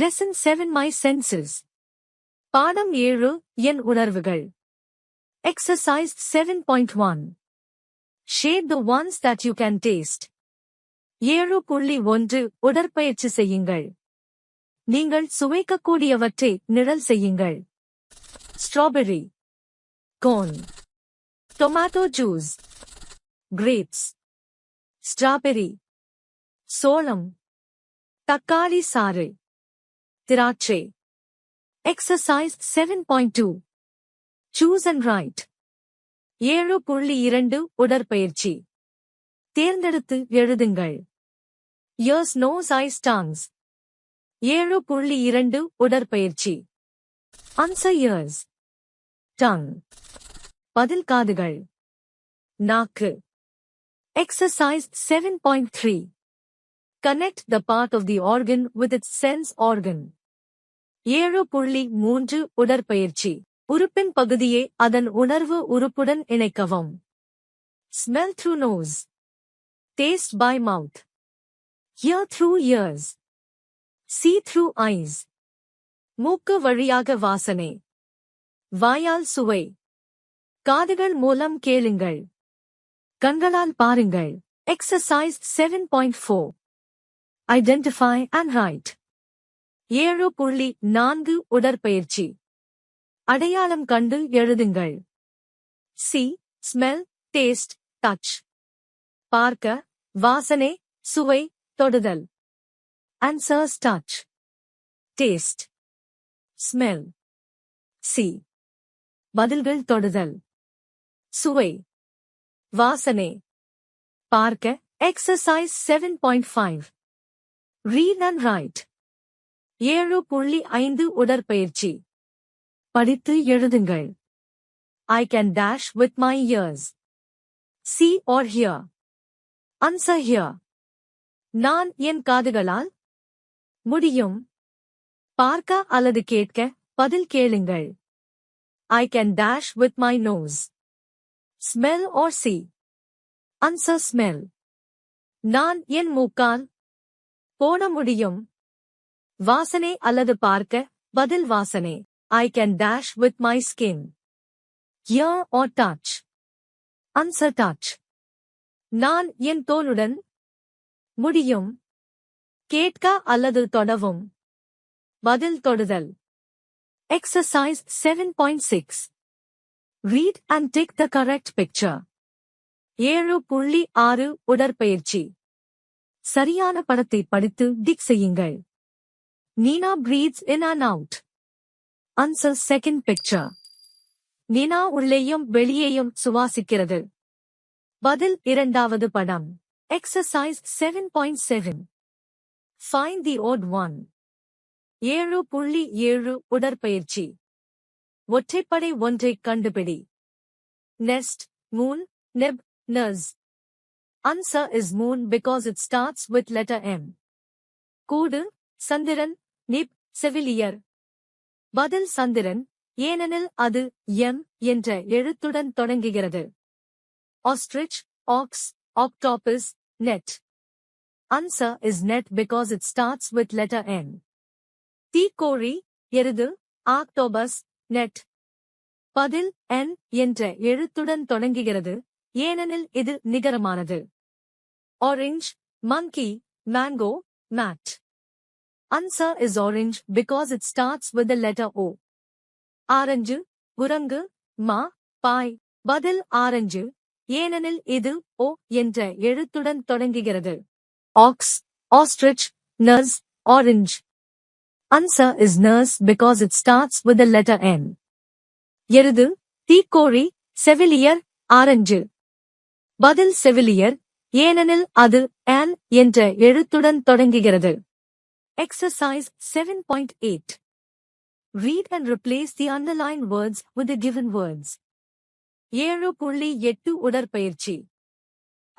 Lesson seven my census பாடம் ஏழு என் உணர்வுகள். Exercise seven point one shade the ones that you can taste ஏழு புள்ளி ஒன்று உடற்பயிற்சி செய்யுங்கள். நீங்கள் சுவைக்கக்கூடியவற்றை நிழல் செய்யுங்கள். Strawberry corn tomato juice grapes strawberry சோளம் தக்காளி சாறு. திராட்சை. Exercise seven point two choose and write ஏழு புள்ளி இரண்டு உடற்பயிற்சி. தேர்ந்தெடுத்து எழுதுங்கள். இயர்ஸ் நோஸ் ஐஸ் டாங்ஸ் ஏழு புள்ளி இரண்டு உடற்பயிற்சி. அன்சர் இயர்ஸ் டங் பதில் காதுகள். நாக்கு. Exercise seven point three Connect the part of the organ with its sense organ. ஏழு புள்ளி மூன்று உடற்பயிற்சி. உறுப்பின் பகுதியை அதன் உணர்வு உறுப்புடன் இணைக்கவும். Smell through nose taste by mouth hear through ears see through eyes மூக்கு வழியாக வாசனை. வாயால் சுவை. காதுகள் மூலம் கேளுங்கள். கண்களால் பாருங்கள். Exercise seven point four identify and write ஏழு புள்ளி நான்கு உடற்பயிற்சி. அடையாளம் கண்டு எழுதுங்கள். சி ஸ்மெல் டேஸ்ட் டச் பார்க்க வாசனை சுவை தொடுதல். Answers touch taste smell see பதில்கள் தொடுதல். சுவை. வாசனை. பார்க்க exercise seven point five read and write ஏழு புள்ளி ஐந்து உடற்பயிற்சி. படித்து எழுதுங்கள். I can dash with my ears see or hear answer hear நான் என் காதுகளால்? முடியும். பார்க்க அல்லது கேட்க பதில் கேளுங்கள். I can dash with my nose smell or see answer smell நான் என் மூக்கால்? போன முடியும். வாசனை அல்லது பார்க்க பதில் வாசனை. I can dash with my skin ear or touch answer touch நான் என் தோலுடன் முடியும். கேட்க அல்லது தொடவும். பதில் தொடுதல். Exercise seven point six read and take the correct picture ஏழு புள்ளி ஆறு உடற்பயிற்சி. சரியான படத்தை படித்து டிக் செய்யுங்கள். Neena breathes in and out answer second picture Neena உள்ளேயும் வெளியேயும் சுவாசிக்கிறது. பதில் இரண்டாவது படம். Exercise seven point seven find the odd one ஏழு புள்ளி ஏழு உடற்பயிற்சி. ஒற்றைப்படை ஒன்றைக் கண்டுபிடி. Nest moon nib nurse Answer is moon because it starts with letter M. கூடு சந்திரன் நிப் செவிலியர். பதில் சந்திரன் ஏனெனில் அது எம் என்ற எழுத்துடன் தொடங்குகிறது. Ostrich ox octopus net answer is net because it starts with letter N தீக்கோழி எருது ஆக்டோபஸ் நெட் பதில் என் என்ற எழுத்துடன் தொடங்குகிறது ஏனெனில் இது நிகரமானது. Orange monkey mango mat Answer is orange because it starts with the letter O. ஆரஞ்சு குரங்கு மா பாய். பதில் ஆரஞ்சு ஏனெனில் இது ஓ என்ற எழுத்துடன் தொடங்குகிறது. Ox ostrich nurse orange Answer is nurse because it starts with the letter N. எருது தீக்கோழி செவிலியர் ஆரஞ்சு பதில் செவிலியர் ஏனெனில் அது ஆன் என்ற எழுத்துடன் தொடங்குகிறது. Exercise seven point eight read and replace the underline words with given words ஏழு புள்ளி எட்டு உடற்பயிற்சி.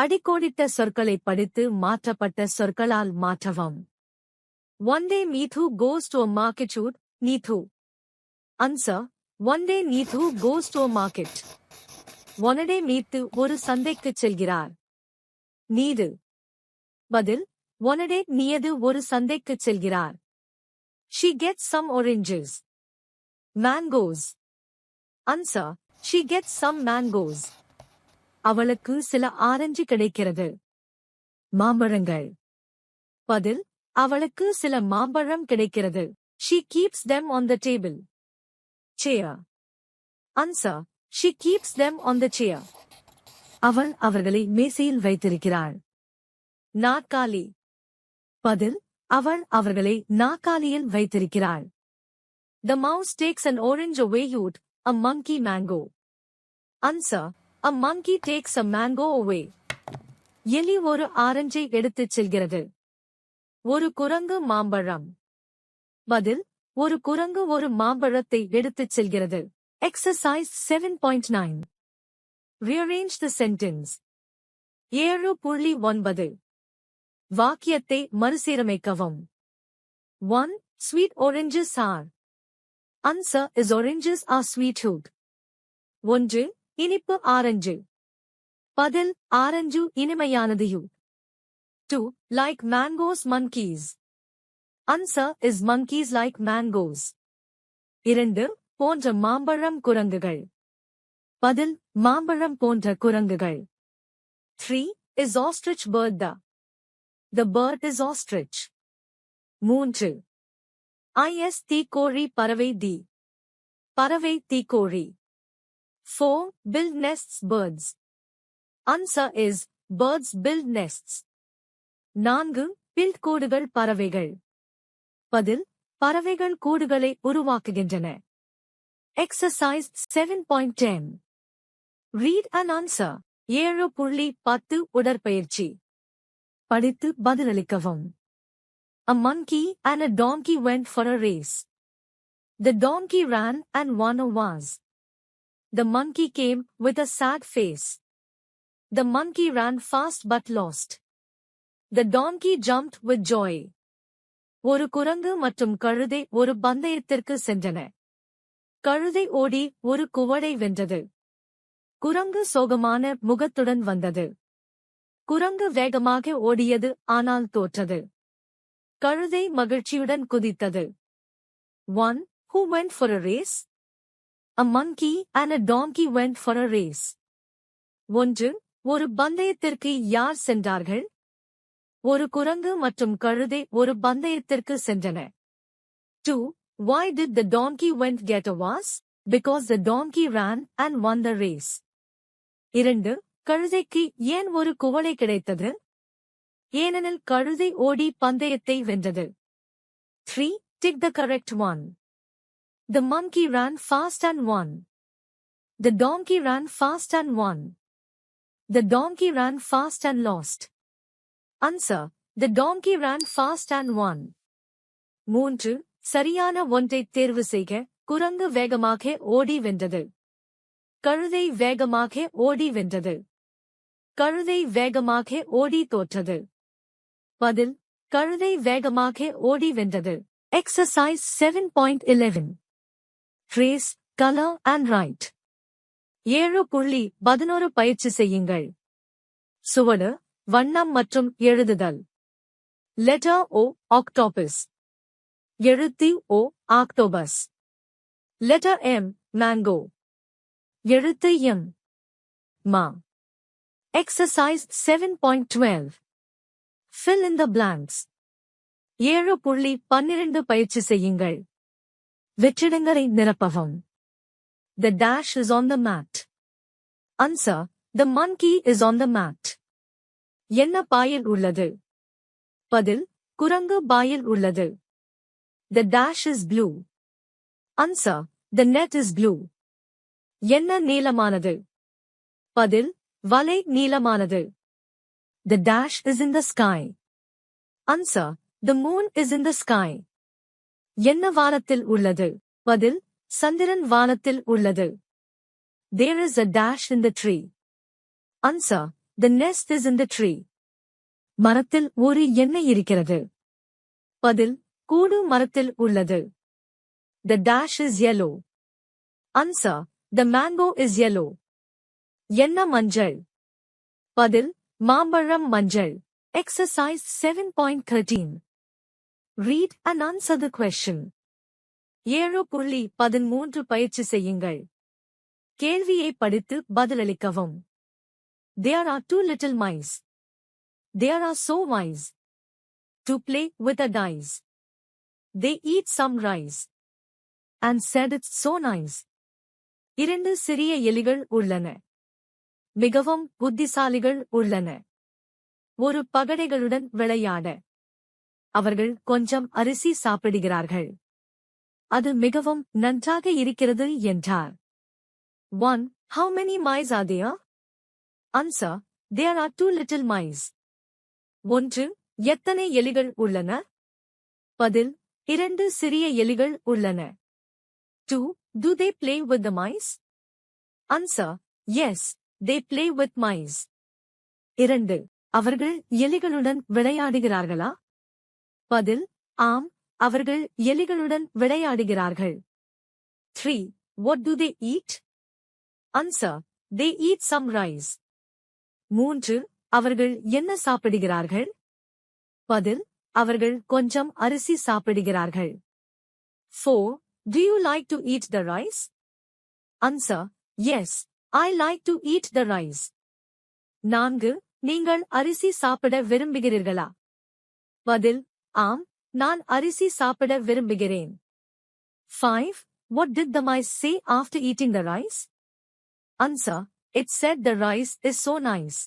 அடிக்கோடிட்ட சொற்களை படித்து மாற்றப்பட்ட சொற்களால் மாற்றவும். One day Meetu goes to market shoot Neetu answer one day Neetu goes to market one day Meetu ஒரு சந்தைக்குச் செல்கிறார். நீது பதில் ஒனடே நியது ஒரு சந்தைக்குச் செல்கிறார் she gets some oranges mangoes answer she gets some mangoes அவளுக்கு சில ஆரஞ்சு கிடைக்கிறது மாம்பழங்கள் பதில் அவளுக்கு சில மாம்பழம் கிடைக்கிறது she keeps them on the table chair answer she keeps them on the chair அவள் அவர்களை மேசையில் வைத்திருக்கிறாள் நாற்காலி பதில் அவள் அவர்களை நாக்காலியில் வைத்திருக்கிறாள். The mouse takes an orange away youth, a monkey mango. Answer. A monkey takes a mango எலி ஒரு ஆரஞ்சை எடுத்துச் செல்கிறது. ஒரு குரங்கு மாம்பழம். பதில் ஒரு குரங்கு ஒரு மாம்பழத்தை எடுத்துச் செல்கிறது. Exercise seven point nine rearrange the sentence ஏழு புள்ளி ஒன்பது. வாக்கியத்தை மறுசீரமைக்கவும் one sweet oranges are answer is oranges are ஸ்வீட்ஹுட் ஒன்று இனிப்பு ஆரஞ்சு பதில் ஆரஞ்சு இனிமையானது you two like mangoes monkeys answer is monkeys like mangoes இரண்டு போன்ற மாம்பழம் குரங்குகள் பதில் மாம்பழம் போன்ற குரங்குகள் three is ostrich bird the the bird is ostrich மூன்று. ஐஎஸ் தீக்கோழி பறவை தி. பறவை தீக்கோழி. Four build nests birds answer is birds build nests நான்கு பில்ட் கூடுகள் பறவைகள். பதில் பறவைகள் கூடுகளை உருவாக்குகின்றன. Exercise seven point ten read and answer ஏழு புள்ளி பத்து உடற்பயிற்சி. படித்து பதிலளிக்கவும் A monkey and a donkey went for a race. The donkey ran and won a vase. The monkey came with a sad face. The monkey ran fast but lost. The donkey jumped with joy. ஒரு குரங்கு மற்றும் கழுதை ஒரு பந்தயத்திற்கு சென்றன கழுதை ஓடி ஒரு குவளை வென்றது குரங்கு சோகமான முகத்துடன் வந்தது குரங்கு வேகமாக ஓடியது ஆனால் தோற்றது கழுதை மகிழ்ச்சியுடன் குதித்தது one who went for a race a monkey and a donkey went for a race ஒன்று ஒரு பந்தயத்திற்கு யார் சென்றார்கள் ஒரு குரங்கு மற்றும் கழுதை ஒரு பந்தயத்திற்கு சென்றன two why did the donkey went get a was because the donkey ran and won the race இரண்டு கழுதைக்கு ஏன் ஒரு குவளை கிடைத்தது ஏனெனில் கழுதை ஓடி பந்தயத்தை வென்றது three tick the correct one the monkey run fast and won the donkey run fast and won the donkey run fast and lost answer the donkey run fast and won மூன்று சரியான ஒன்றை தேர்வு செய்க குரங்கு வேகமாக ஓடி வென்றது கழுதை வேகமாக ஓடி வென்றது கழுதை வேகமாக ஓடி தோற்றது. பதில் கழுதை வேகமாக ஓடி வென்றது. Exercise seven point eleven trace colour and write ஏழு புள்ளி பதினோரு பயிற்சி செய்யுங்கள். சுவடு வண்ணம் மற்றும் எழுதுதல். Letter O octopus எழுத்தி O octopus letter M mango எழுத்து எம் மா Exercise seven point twelve fill in the blanks ஏழு புள்ளி பன்னிரண்டு பயிற்சி செய்யுங்கள் வெற்றிடங்களை நிரப்பவும் The dash is on the mat. Answer. The monkey is on the mat. என்ன பாயில் உள்ளது பதில் குரங்கு பாயில் உள்ளது The dash is blue. Answer. The net is blue. என்ன நீளமானது பதில் வலை நீளமானது The dash is in the sky. Answer. The moon is in the sky. என்ன வானத்தில் உள்ளது பதில் சந்திரன் வானத்தில் உள்ளது There is a dash in the tree. Answer. The nest is in the tree. மரத்தில் ஒரு எண்ணெய் இருக்கிறது பதில் கூடு மரத்தில் உள்ளது The dash is yellow. Answer. The mango is yellow. என்ன மஞ்சள் பதில் மாம்பழம் மஞ்சள் exercise seven point thirteen read and answer the question ஏழு புள்ளி பதிமூன்று பயிற்சி செய்யுங்கள் கேள்வியை படித்து பதிலளிக்கவும் there are two little mice there are so wise to play with a dice they eat some rice and said it's so nice இரண்டு சிறிய எலிகள் உள்ளன மிகவும் புத்திசாலிகள் உள்ளன. ஒரு பகடைகளுடன் விளையாட. அவர்கள் கொஞ்சம் அரிசி சாப்பிடுகிறார்கள். அது மிகவும் நன்றாக இருக்கிறது என்றார். One how many mice are answer Answer, are two little mice ஒன்று எத்தனை எலிகள் உள்ளன? பதில் இரண்டு சிறிய எலிகள் உள்ளன. Two do they play with the mice answer yes they play with mice இரண்டு. அவர்கள் எலிகளுடன் விளையாடுகிறார்களா? பதில் ஆம் அவர்கள் எலிகளுடன் விளையாடுகிறார்கள். Three what do they eat answer they eat some rice மூன்று. அவர்கள் என்ன சாப்பிடுகிறார்கள்? பதில் அவர்கள் கொஞ்சம் அரிசி சாப்பிடுகிறார்கள். Four do you like to eat the rice answer yes I like to eat the rice நான்கு நீங்கள் அரிசி சாப்பிட விரும்புகிறீர்களா? பதில் ஆம் நான் அரிசி சாப்பிட விரும்புகிறேன். Five what did the mice say after eating the rice answer it said the rice is so nice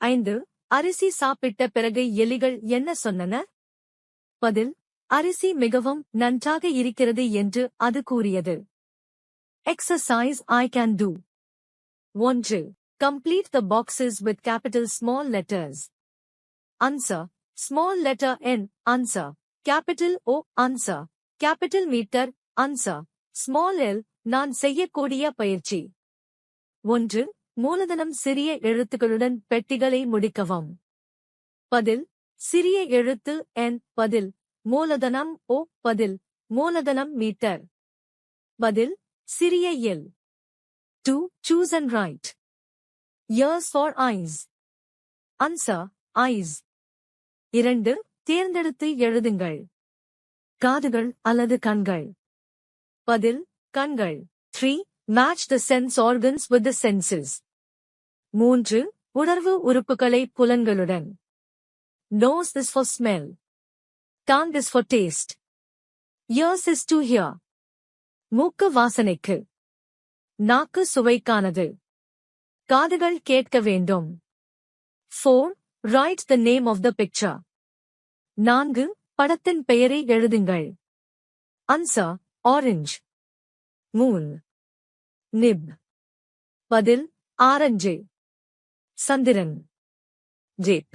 ஐந்து அரிசி சாப்பிட்ட பிறகு எலிகள் என்ன சொன்னன? பதில் அரிசி மிகவும் நன்றாக இருக்கிறது என்று அது கூறியது. எக்ஸசைஸ் ஐ கேன் டூ ஒன்று. Complete the boxes with capital small letters answer. Small letter N answer. Capital O answer. Capital meter answer. Small L நான் செய்யக்கூடிய பயிற்சி. ஒன்று. மூலதனம் சிறிய எழுத்துக்களுடன் பெட்டிகளை முடிக்கவும். பதில். சிறிய எழுத்து என் பதில். மூலதனம் ஓ பதில். மூலதனம் மீட்டர். பதில். சிறிய L two choose and write Ears for eyes answer eyes இரண்டு தேர்ந்தெடுத்து எழுதுங்கள். காதுகள் அல்லது கண்கள். பதில் கண்கள். Three match the sense organs with the senses மூன்று உணர்வு உறுப்புகளை புலன்களுடன். Nose is for smell tongue is for taste. Ears is to hear. மூக்கு வாசனைக்கு. நாக்கு சுவைக்கானது. காதுகள் கேட்க வேண்டும். Four write the name of the picture நான்கு படத்தின் பெயரை எழுதுங்கள். அன்சர் ஆரஞ்ச் மூன் நிப் பதில் ஆரஞ்சு. சந்திரன். ஜேப்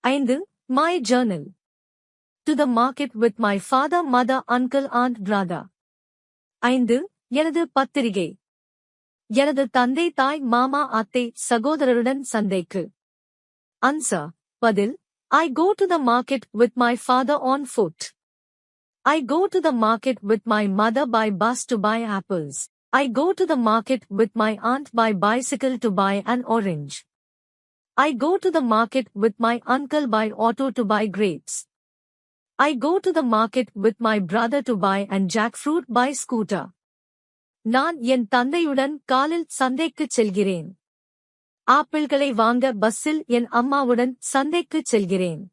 ஐந்து my journal to the market with my father mother uncle aunt brother. ஐந்து எனது பத்திரிகை எனது தந்தை தாய் மாமா அத்தை சகோதரருடன் சந்தைக்கு அன்சர் பதில் I go to the market with my father on foot. I go to the market with my mother by bus to buy apples. I go to the market with my aunt by bicycle to buy an orange. I go to the market with my uncle by auto to buy grapes. I go to the market with my brother to buy and jackfruit by scooter. நான் என் தந்தையுடன் காலில் சந்தைக்குச் செல்கிறேன். ஆப்பிள்களை வாங்க பஸ்ஸில் என் அம்மாவுடன் சந்தைக்குச் செல்கிறேன்.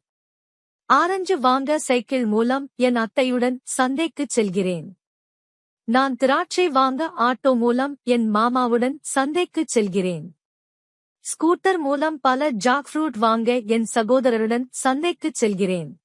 Orange வாங்க சைக்கிள் மூலம் என் அத்தையுடன் சந்தைக்குச் செல்கிறேன். நான் திராட்சை வாங்க ஆட்டோ மூலம் என் மாமாவுடன் சந்தைக்குச் செல்கிறேன். ஸ்கூட்டர் மூலம் பல ஜாக்ஃப்ரூட் வாங்க என் சகோதரருடன் சந்தைக்குச் செல்கிறேன்.